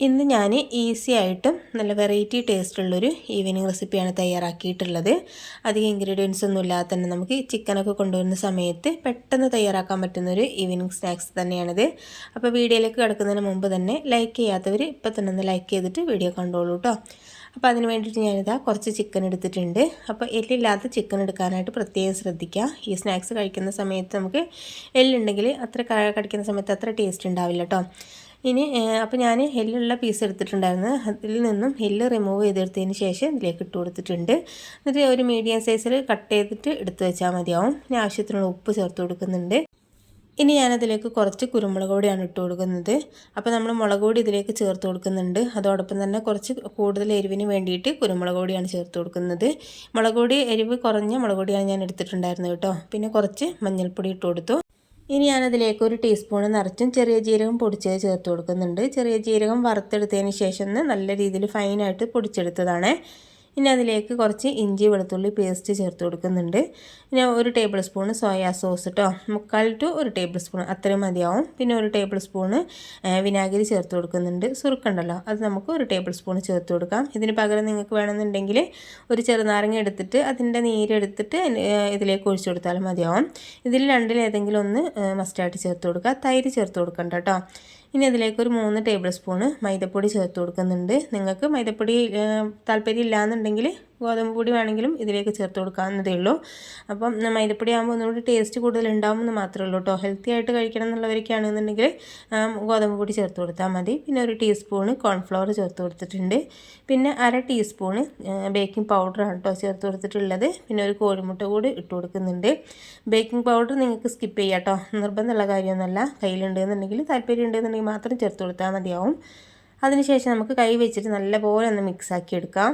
ഇന്ന് ഞാൻ ഈസി ആയിട്ടും നല്ല വെറൈറ്റി ടേസ്റ്റ് ഉള്ളൊരു ഈവനിങ് റെസിപ്പിയാണ് തയ്യാറാക്കിയിട്ടുള്ളത്. അധികം ഇൻഗ്രീഡിയൻസ് ഒന്നും ഇല്ലാതെ തന്നെ നമുക്ക് ചിക്കനൊക്കെ കൊണ്ടുവരുന്ന സമയത്ത് പെട്ടെന്ന് തയ്യാറാക്കാൻ പറ്റുന്നൊരു ഈവനിങ് സ്നാക്സ് തന്നെയാണിത്. അപ്പോൾ വീഡിയോയിലേക്ക് കിടക്കുന്നതിന് മുമ്പ് തന്നെ ലൈക്ക് ചെയ്യാത്തവർ ഇപ്പോൾ തന്നെ ഒന്ന് ലൈക്ക് ചെയ്തിട്ട് വീഡിയോ കണ്ടോളൂ കേട്ടോ അപ്പോൾ അതിന് വേണ്ടിയിട്ട് ഞാനിതാ കുറച്ച് ചിക്കൻ എടുത്തിട്ടുണ്ട്. അപ്പോൾ എല്ലില്ലാത്ത ചിക്കൻ എടുക്കാനായിട്ട് പ്രത്യേകം ശ്രദ്ധിക്കുക. ഈ സ്നാക്സ് കഴിക്കുന്ന സമയത്ത് നമുക്ക് എല്ലുണ്ടെങ്കിൽ അത്ര കടിക്കുന്ന സമയത്ത് അത്ര ടേസ്റ്റ് ഉണ്ടാവില്ല കേട്ടോ ഇനി അപ്പോൾ ഞാൻ എല്ലുള്ള പീസ് എടുത്തിട്ടുണ്ടായിരുന്നു. അതിൽ നിന്നും എല്ല് റിമൂവ് ചെയ്തെടുത്തതിന് ശേഷം ഇതിലേക്ക് ഇട്ട് കൊടുത്തിട്ടുണ്ട്. എന്നിട്ട് ഒരു മീഡിയം സൈസിൽ കട്ട് ചെയ്തിട്ട് എടുത്ത് വെച്ചാൽ മതിയാവും. ഇനി ആവശ്യത്തിനുള്ള ഉപ്പ് ചേർത്ത് കൊടുക്കുന്നുണ്ട്. ഇനി ഞാനതിലേക്ക് കുറച്ച് കുരുമുളക് പൊടിയാണ് ഇട്ട് കൊടുക്കുന്നത്. അപ്പോൾ നമ്മൾ മുളക് പൊടി ഇതിലേക്ക് ചേർത്ത് കൊടുക്കുന്നുണ്ട്. അതോടൊപ്പം തന്നെ കുറച്ച് കൂടുതൽ എരിവിന് വേണ്ടിയിട്ട് കുരുമുളക് പൊടിയാണ് ചേർത്ത് കൊടുക്കുന്നത്. മുളക് പൊടി എരിവ് കുറഞ്ഞ മുളക് പൊടിയാണ് ഞാൻ എടുത്തിട്ടുണ്ടായിരുന്നത് കേട്ടോ. പിന്നെ കുറച്ച് മഞ്ഞൾപ്പൊടി ഇട്ട് കൊടുത്തു. ഇനി ഞാനതിലേക്ക് ഒരു ടീസ്പൂൺ നിറച്ചും ചെറിയ ജീരകം പൊടിച്ചത് ചേർത്ത് കൊടുക്കുന്നുണ്ട്. ചെറിയ ജീരകം വറുത്തെടുത്തതിന് ശേഷം നല്ല രീതിയിൽ ഫൈനായിട്ട് പൊടിച്ചെടുത്തതാണ്. ഇനി അതിലേക്ക് കുറച്ച് ഇഞ്ചി വെളുത്തുള്ളി പേസ്റ്റ് ചേർത്ത് കൊടുക്കുന്നുണ്ട്. പിന്നെ ഒരു ടേബിൾ സ്പൂണ് സോയാ സോസ് കേട്ടോ മുക്കാൽ ടു ഒരു ടേബിൾ സ്പൂൺ അത്രയും മതിയാവും. പിന്നെ ഒരു ടേബിൾ സ്പൂണ് വിനാഗിരി ചേർത്ത് കൊടുക്കുന്നുണ്ട്. സുറുക്കുണ്ടല്ലോ. അത് നമുക്ക് ഒരു ടേബിൾ സ്പൂൺ ചേർത്ത് കൊടുക്കാം. ഇതിന് പകരം നിങ്ങൾക്ക് വേണമെന്നുണ്ടെങ്കിൽ ഒരു ചെറുനാരങ്ങ എടുത്തിട്ട് അതിന്റെ നീരെടുത്തിട്ട് ഇതിലേക്ക് ഒഴിച്ചു കൊടുത്താലും മതിയാവും. ഇതിൽ രണ്ടിലേതെങ്കിലും ഒന്ന് മസ്റ്റായിട്ട് ചേർത്ത് കൊടുക്കുക. തൈര് ചേർത്ത് കൊടുക്കണ്ട കേട്ടോ ഇനി അതിലേക്ക് ഒരു മൂന്ന് ടേബിൾ സ്പൂണ് മൈദപ്പൊടി ചേർത്ത് കൊടുക്കുന്നുണ്ട്. നിങ്ങൾക്ക് മൈദപ്പൊടി താല്പര്യം ഇല്ലയെന്നുണ്ടെങ്കിൽ ഗോതമ്പ് പൊടി വേണമെങ്കിലും ഇതിലേക്ക് ചേർത്ത് കൊടുക്കാവുന്നതേ ഉള്ളൂ. അപ്പം മൈദപ്പൊടി ആകുമ്പോൾ ഒന്നുകൂടി ടേസ്റ്റ് കൂടുതൽ ഉണ്ടാകുമെന്ന് മാത്രമേ ഉള്ളൂ കേട്ടോ. ഹെൽത്തി ആയിട്ട് കഴിക്കണം എന്നുള്ളവർക്കാണെന്നുണ്ടെങ്കിൽ ഗോതമ്പ് പൊടി ചേർത്ത് കൊടുത്താൽ മതി. പിന്നെ ഒരു ടീസ്പൂണ് കോൺഫ്ലവർ ചേർത്ത് കൊടുത്തിട്ടുണ്ട്. പിന്നെ അര ടീസ്പൂണ് ബേക്കിംഗ് പൗഡറാണ് കേട്ടോ ചേർത്ത് കൊടുത്തിട്ടുള്ളത്. പിന്നെ ഒരു കോഴിമുട്ട കൂടി ഇട്ട് കൊടുക്കുന്നുണ്ട്. ബേക്കിംഗ് പൗഡർ നിങ്ങൾക്ക് സ്കിപ്പ് ചെയ്യാം കേട്ടോ. നിർബന്ധമുള്ള കാര്യമൊന്നുമല്ല. കയ്യിലുണ്ട് എന്നുണ്ടെങ്കിൽ താല്പര്യം ഉണ്ടെന്നുണ്ടെങ്കിൽ മാത്രം ചേർത്ത് കൊടുത്താൽ മതിയാവും. അതിനുശേഷം നമുക്ക് കൈ വെച്ചിട്ട് നല്ലപോലെ ഒന്ന് മിക്സാക്കി എടുക്കാം.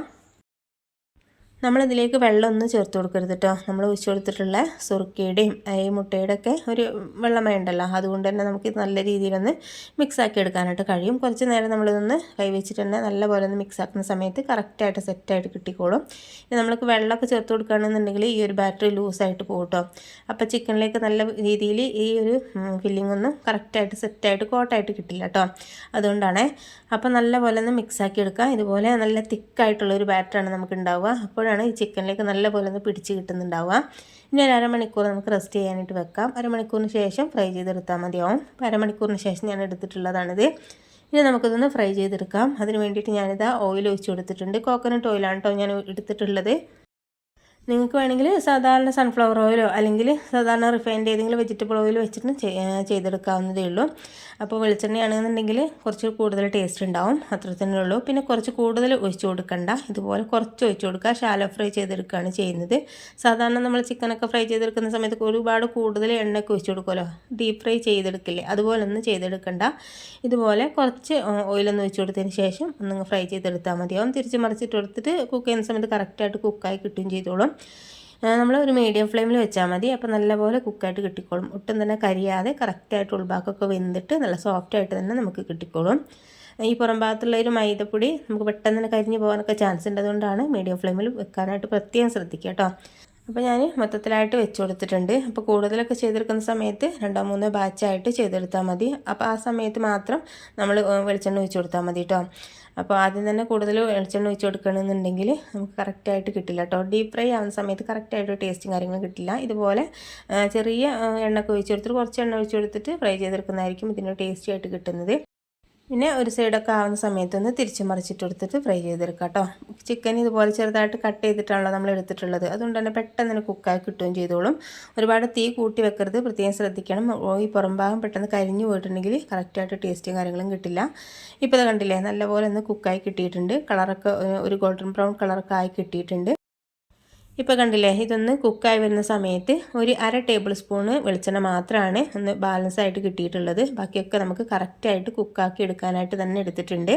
നമ്മളിതിലേക്ക് വെള്ളമൊന്നും ചേർത്ത് കൊടുക്കരുത് കേട്ടോ നമ്മൾ ഒഴിച്ചു കൊടുത്തിട്ടുള്ള സുറുക്കിയുടെയും ഈ മുട്ടയുടെ ഒക്കെ ഒരു വെള്ളമയ ഉണ്ടല്ലോ. അതുകൊണ്ട് തന്നെ നമുക്ക് നല്ല രീതിയിലൊന്ന് മിക്സാക്കി എടുക്കാനായിട്ട് കഴിയും. കുറച്ച് നേരം നമ്മളിതൊന്ന് കൈവച്ചിട്ട് തന്നെ നല്ലപോലെ ഒന്ന് മിക്സാക്കുന്ന സമയത്ത് കറക്റ്റായിട്ട് സെറ്റായിട്ട് കിട്ടിക്കോളും. ഇനി നമ്മൾക്ക് വെള്ളമൊക്കെ ചേർത്ത് കൊടുക്കുകയാണെന്നുണ്ടെങ്കിൽ ഈ ഒരു ബാറ്ററി ലൂസായിട്ട് പോകും കേട്ടോ അപ്പോൾ ചിക്കനിലേക്ക് നല്ല രീതിയിൽ ഈ ഒരു ഫില്ലിംഗ് ഒന്നും കറക്റ്റായിട്ട് സെറ്റായിട്ട് കോട്ടായിട്ട് കിട്ടില്ല കേട്ടോ അതുകൊണ്ടാണ്. അപ്പോൾ നല്ലപോലെ ഒന്ന് മിക്സാക്കി എടുക്കുക ഇതുപോലെ നല്ല തിക്കായിട്ടുള്ളൊരു ബാറ്ററാണ് നമുക്ക് ഉണ്ടാവുക അപ്പോൾ അപ്പോഴാണ് ഈ ചിക്കനിലേക്ക് നല്ലപോലെ ഒന്ന് പിടിച്ച് കിട്ടുന്നുണ്ടാവുക. ഇനി ഒരു അരമണിക്കൂർ നമുക്ക് റെസ്റ്റ് ചെയ്യാനായിട്ട് വെക്കാം. അരമണിക്കൂറിന് ശേഷം ഫ്രൈ ചെയ്തെടുത്താൽ മതിയാവും. അപ്പോൾ അരമണിക്കൂറിന് ശേഷം ഞാൻ എടുത്തിട്ടുള്ളതാണിത്. ഇനി നമുക്കിതൊന്ന് ഫ്രൈ ചെയ്തെടുക്കാം. അതിന് വേണ്ടിയിട്ട് ഞാനിതാ ഓയിൽ ഒഴിച്ച് കൊടുത്തിട്ടുണ്ട്. കോക്കനട്ട് ഓയിലാണ് കേട്ടോ ഞാൻ എടുത്തിട്ടുള്ളത്. നിങ്ങൾക്ക് വേണമെങ്കിൽ സാധാരണ സൺഫ്ലവർ ഓയിലോ അല്ലെങ്കിൽ സാധാരണ റിഫൈൻഡ് ഏതെങ്കിലും വെജിറ്റബിൾ ഓയിൽ വെച്ചിട്ട് ചെയ്തെടുക്കാവുന്നതേ ഉള്ളൂ. അപ്പോൾ വെളിച്ചെണ്ണയാണെന്നുണ്ടെങ്കിൽ കുറച്ച് കൂടുതൽ ടേസ്റ്റ് ഉണ്ടാവും. അത്ര തന്നെ ഉള്ളൂ. പിന്നെ കുറച്ച് കൂടുതൽ ഒഴിച്ചു കൊടുക്കണ്ട. ഇതുപോലെ കുറച്ച് ഒഴിച്ചു കൊടുക്കുക. ഷാലോ ഫ്രൈ ചെയ്തെടുക്കുകയാണ് ചെയ്യുന്നത്. സാധാരണ നമ്മൾ ചിക്കനൊക്കെ ഫ്രൈ ചെയ്തെടുക്കുന്ന സമയത്ത് ഒരുപാട് കൂടുതൽ എണ്ണയൊക്കെ ഒഴിച്ചു കൊടുക്കുമല്ലോ. ഡീപ്പ് ഫ്രൈ ചെയ്തെടുക്കില്ലേ? അതുപോലെ ഒന്നും ചെയ്തെടുക്കണ്ട. ഇതുപോലെ കുറച്ച് ഓയിലൊന്ന് ഒഴിച്ചു കൊടുത്തതിന് ശേഷം ഒന്ന് ഫ്രൈ ചെയ്തെടുത്താൽ മതിയാവും. തിരിച്ച് മറിച്ചിട്ട് കൊടുത്തിട്ട് കുക്ക് ചെയ്യുന്ന സമയത്ത് കറക്റ്റായിട്ട് കുക്കായി കിട്ടുകയും ചെയ്തോളും. നമ്മൾ ഒരു മീഡിയം ഫ്ലെയിമിൽ വെച്ചാൽ മതി. അപ്പോൾ നല്ലപോലെ കുക്കായിട്ട് കിട്ടിക്കോളും. ഒട്ടും തന്നെ കരിയാതെ കറക്റ്റായിട്ട് ഉൾഭാഗമൊക്കെ വെന്തിട്ട് നല്ല സോഫ്റ്റായിട്ട് തന്നെ നമുക്ക് കിട്ടിക്കോളും. ഈ പുറം ഭാഗത്തുള്ള ഒരു മൈദപ്പൊടി നമുക്ക് പെട്ടെന്ന് തന്നെ കരിഞ്ഞു പോകാനൊക്കെ ചാൻസ് ഉണ്ട് അതുകൊണ്ടാണ് മീഡിയം ഫ്ലെയിമിൽ വെക്കാനായിട്ട് പ്രത്യേകം ശ്രദ്ധിക്കുക കേട്ടോ. അപ്പോൾ ഞാൻ മൊത്തത്തിലായിട്ട് വെച്ച് കൊടുത്തിട്ടുണ്ട്. അപ്പോൾ കൂടുതലൊക്കെ ചെയ്തെടുക്കുന്ന സമയത്ത് രണ്ടോ മൂന്നോ ബാച്ചായിട്ട് ചെയ്തെടുത്താൽ മതി. അപ്പോൾ ആ സമയത്ത് മാത്രം നമ്മൾ വെളിച്ചെണ്ണ ഒഴിച്ച് കൊടുത്താൽ മതി കേട്ടോ അപ്പോൾ ആദ്യം തന്നെ കൂടുതൽ വെളിച്ചെണ്ണ ഒഴിച്ച് കൊടുക്കണമെന്നുണ്ടെങ്കിൽ നമുക്ക് കറക്റ്റായിട്ട് കിട്ടില്ല കേട്ടോ ഡീപ് ഫ്രൈ ആവുന്ന സമയത്ത് കറക്റ്റായിട്ട് ടേസ്റ്റും കാര്യങ്ങളും കിട്ടില്ല. ഇതുപോലെ ചെറിയ എണ്ണ ഒക്കെ ഒഴിച്ച് കൊടുത്തിട്ട് കുറച്ച് എണ്ണ ഒഴിച്ച് കൊടുത്തിട്ട് ഫ്രൈ ചെയ്തെടുക്കുന്നതായിരിക്കും ഇതിന്റെ ടേസ്റ്റി ആയിട്ട് കിട്ടുന്നത്. പിന്നെ ഒരു സൈഡൊക്കെ ആവുന്ന സമയത്തൊന്ന് തിരിച്ച് മറിച്ചിട്ട് എടുത്തിട്ട് ഫ്രൈ ചെയ്തെടുക്കാം കേട്ടോ ചിക്കൻ ഇതുപോലെ ചെറുതായിട്ട് കട്ട് ചെയ്തിട്ടാണല്ലോ നമ്മൾ എടുത്തിട്ടുള്ളത്. അതുകൊണ്ട് തന്നെ പെട്ടെന്ന് തന്നെ കുക്കായി കിട്ടുകയും ചെയ്തോളും. ഒരുപാട് തീ കൂട്ടി വെക്കരുത്. പ്രത്യേകം ശ്രദ്ധിക്കണം. ഈ പുറം ഭാഗം പെട്ടെന്ന് കരിഞ്ഞു പോയിട്ടുണ്ടെങ്കിൽ കറക്റ്റായിട്ട് ടേസ്റ്റും കാര്യങ്ങളും കിട്ടില്ല. ഇപ്പോൾ ഇത് കണ്ടില്ലേ? നല്ലപോലെ ഒന്ന് കുക്കായി കിട്ടിയിട്ടുണ്ട്. കളറൊക്കെ ഒരു ഗോൾഡൻ ബ്രൗൺ കളറൊക്കെ ആയി കിട്ടിയിട്ടുണ്ട്. ഇപ്പോൾ കണ്ടില്ലേ ഇതൊന്ന് കുക്കായി വരുന്ന സമയത്ത് ഒരു അര ടേബിൾ സ്പൂണ് വെളിച്ചെണ്ണ മാത്രമാണ് ഒന്ന് ബാലൻസ് ആയിട്ട് കിട്ടിയിട്ടുള്ളത്. ബാക്കിയൊക്കെ നമുക്ക് കറക്റ്റായിട്ട് കുക്കാക്കി എടുക്കാനായിട്ട് തന്നെ എടുത്തിട്ടുണ്ട്.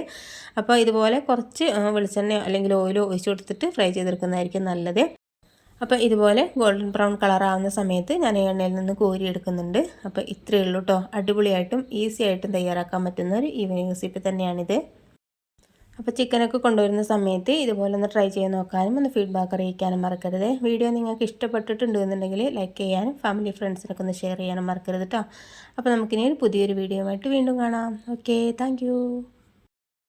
അപ്പോൾ ഇതുപോലെ കുറച്ച് വെളിച്ചെണ്ണ അല്ലെങ്കിൽ ഓയിലോ ഒഴിച്ചു കൊടുത്തിട്ട് ഫ്രൈ ചെയ്തെടുക്കുന്നതായിരിക്കും നല്ലത്. അപ്പോൾ ഇതുപോലെ ഗോൾഡൻ ബ്രൗൺ കളർ ആവുന്ന സമയത്ത് ഞാൻ എണ്ണയിൽ നിന്ന് കോരി എടുക്കുന്നുണ്ട്. അപ്പോൾ ഇത്രയേ ഉള്ളൂ കേട്ടോ അടിപൊളിയായിട്ടും ഈസി ആയിട്ടും തയ്യാറാക്കാൻ പറ്റുന്ന ഒരു ഈവനിങ് റെസിപ്പി തന്നെയാണിത്. അപ്പോൾ ചിക്കനൊക്കെ കൊണ്ടുവരുന്ന സമയത്ത് ഇതുപോലെ ഒന്ന് ട്രൈ ചെയ്ത് നോക്കാനും ഒന്ന് ഫീഡ്ബാക്ക് അറിയിക്കാനും മറക്കരുത്. വീഡിയോ നിങ്ങൾക്ക് ഇഷ്ടപ്പെട്ടിട്ടുണ്ട് എന്നുണ്ടെങ്കിൽ ലൈക്ക് ചെയ്യാനും ഫാമിലി ഫ്രണ്ട്സിനൊക്കെ ഒന്ന് ഷെയർ ചെയ്യാനും മറക്കരുത് കേട്ടോ അപ്പോൾ നമുക്കിനി പുതിയൊരു വീഡിയോ ആയിട്ട് വീണ്ടും കാണാം. Okay thank